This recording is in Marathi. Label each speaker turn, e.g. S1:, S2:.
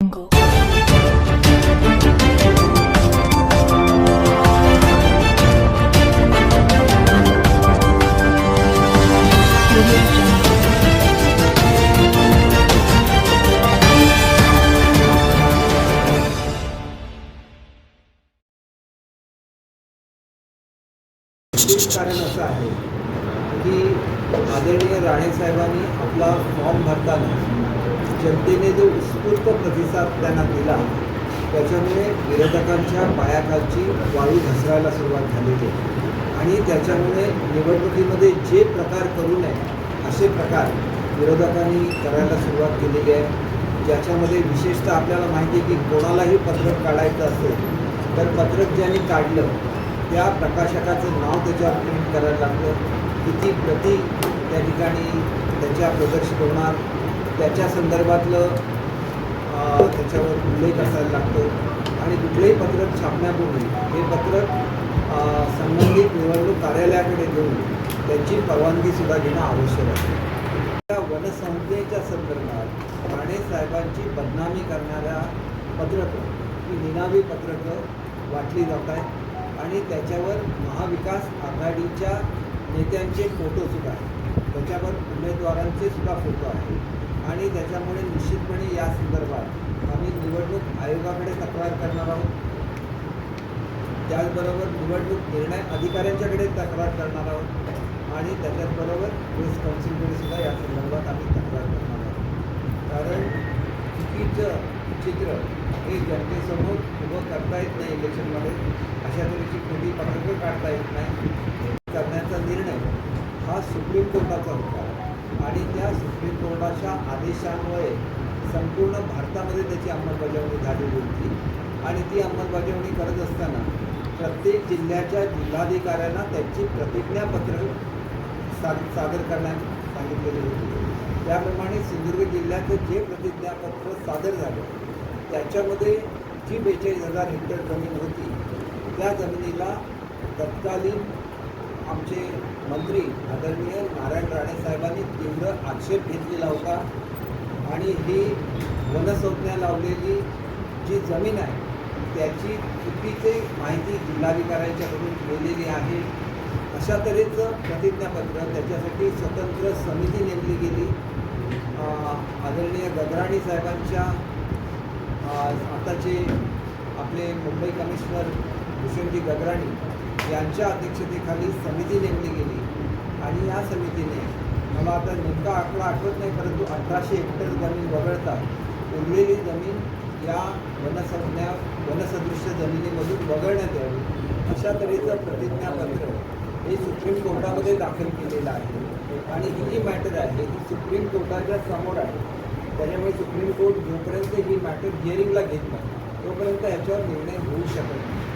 S1: jungle.
S2: कारण असं आहे की आदरणीय राणेसाहेबांनी आपला फॉर्म भरताना जनतेने जो उत्स्फूर्त प्रतिसाद त्यांना दिला त्याच्यामुळे विरोधकांच्या पायाखालची वाळू घसरायला सुरुवात झालेली आहे आणि त्याच्यामुळे निवडणुकीमध्ये जे प्रकार करू नये असे प्रकार विरोधकांनी करायला सुरुवात केलेली आहे. ज्याच्यामध्ये विशेषतः आपल्याला माहिती आहे की कोणालाही पत्रक काढायचं असेल तर पत्रक ज्यांनी काढलं त्या प्रकाशकाचं नाव त्याच्यावर प्रिंट करायला लागलं. किती प्रती त्या ठिकाणी त्याच्या प्रदर्शित होणार त्याच्या संदर्भातलं त्याच्यावर उल्लेख असायला लागतो. आणि कुठलंही पत्रक छापण्यापूर्वी हे पत्रक संबंधित निवडणूक कार्यालयाकडे देऊन त्याची परवानगीसुद्धा घेणं आवश्यक आहे. त्या वनसंहितेच्या संदर्भात राणे साहेबांची बदनामी करणाऱ्या पत्रकं ही निनावी पत्रकं वाटली जात आहेत. आणि त्याच्यावर महाविकास आघाडीच्या नेत्यांचे फोटोसुद्धा आहेत. त्याच्यावर उमेदवारांचे सुद्धा फोटो आहेत. आणि त्याच्यामुळे निश्चितपणे या संदर्भात आम्ही निवडणूक आयोगाकडे तक्रार करणार आहोत. त्याचबरोबर निवडणूक निर्णय अधिकाऱ्यांच्याकडे तक्रार करणार आहोत. आणि त्याच्याचबरोबर प्रेस काउन्सिलकडे सुद्धा या संदर्भात आम्ही तक्रार करणार आहोत. कारण चुकीचं चित्र हे जनतेसमोर उभं करता येत नाही इलेक्शनमध्ये. अशा तऱ्हेची खोटी पत्रकं काढता येत नाही. हा सुप्रीम कोर्टाचा होता आणि त्या सुप्रीम कोर्टाच्या आदेशामुळे संपूर्ण भारतामध्ये त्याची अंमलबजावणी झालेली होती. आणि ती अंमलबजावणी करत असताना प्रत्येक जिल्ह्याच्या जिल्हाधिकाऱ्यांना त्यांची प्रतिज्ञापत्र सा सादर करण्यात सांगितलेली होती. त्याप्रमाणे सिंधुदुर्ग जिल्ह्याचं जे प्रतिज्ञापत्र सादर झालं त्याच्यामध्ये जी बेचाळीस हजार हेक्टर जमीन होती त्या जमिनीला तत्कालीन आमचे मंत्री आदरणीय नारायण राणे साहेबांनी तीव्र आक्षेप घेतलेला होता. आणि ही वनसंज्ञा लावलेली जी जमीन आहे त्याची चुकीची माहिती जिल्हाधिकाऱ्यांच्याकडून गेलेली आहे. अशा तऱ्हेचं प्रतिज्ञापत्र त्याच्यासाठी स्वतंत्र समिती नेमली गेली. आदरणीय गगराणी साहेबांच्या आताचे आपले मुंबई कमिशनर भूषणजी गगराणी यांच्या अध्यक्षतेखाली समिती नेमली गेली. आणि या समितीने मला आता नेमका आकडा आठवत नाही परंतु अठराशे हेक्टर जमीन वगळता उरलेली जमीन या वनसंज्ञा वनसदृश्य जमिनीमधून वगळण्यात यावी अशा तऱ्हेचं प्रतिज्ञापत्र हे सुप्रीम कोर्टामध्ये दाखल केलेलं आहे. आणि ही जी मॅटर आहे ती सुप्रीम कोर्टाच्या समोर आहे. त्याच्यामुळे सुप्रीम कोर्ट जोपर्यंत ही मॅटर हिअरिंगला घेत नाही तोपर्यंत याच्यावर निर्णय होऊ शकत नाही.